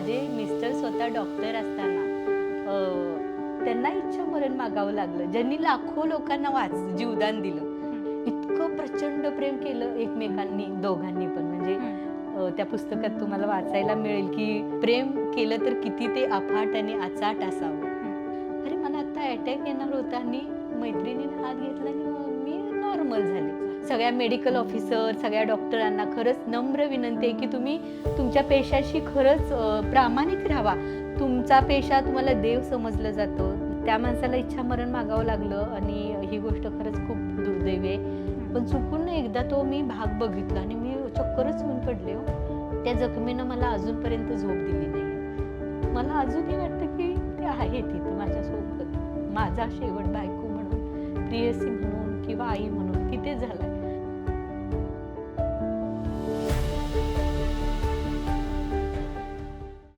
माझे मिस्टर स्वतः डॉक्टर असताना त्यांना इच्छा मरण मागावं लागलं. ज्यांनी लाखो लोकांना वाच जीवदान दिलं. इतकं प्रचंड प्रेम केलं एकमेकांनी दोघांनी पण. म्हणजे त्या पुस्तकात तुम्हाला वाचायला मिळेल की प्रेम केलं तर किती ते अफाट आणि अचाट असावं. अरे मला आता अटॅक येणार होता आणि मैत्रिणीने हात घेतला आणि मी नॉर्मल झाले. सगळ्या मेडिकल ऑफिसर सगळ्या डॉक्टरांना खरंच नम्र विनंती आहे की तुम्ही तुमच्या पेशाशी खरंच प्रामाणिक राहावा तुमचा पेशा तुम्हाला देव समजलं जातं. त्या माणसाला इच्छा मरण मागावं लागलं आणि ही गोष्ट खरंच खूप दुर्दैवी आहे. पण चुकून एकदा तो मी भाग बघितला आणि मी चक्करच होऊन पडले हो. त्या जखमीनं मला अजूनपर्यंत झोप दिली नाही. मला अजूनही वाटतं की ते आहे तिथं माझ्यासोबत. माझा शेवट बायको म्हणून प्रियसी म्हणून किंवा आई म्हणून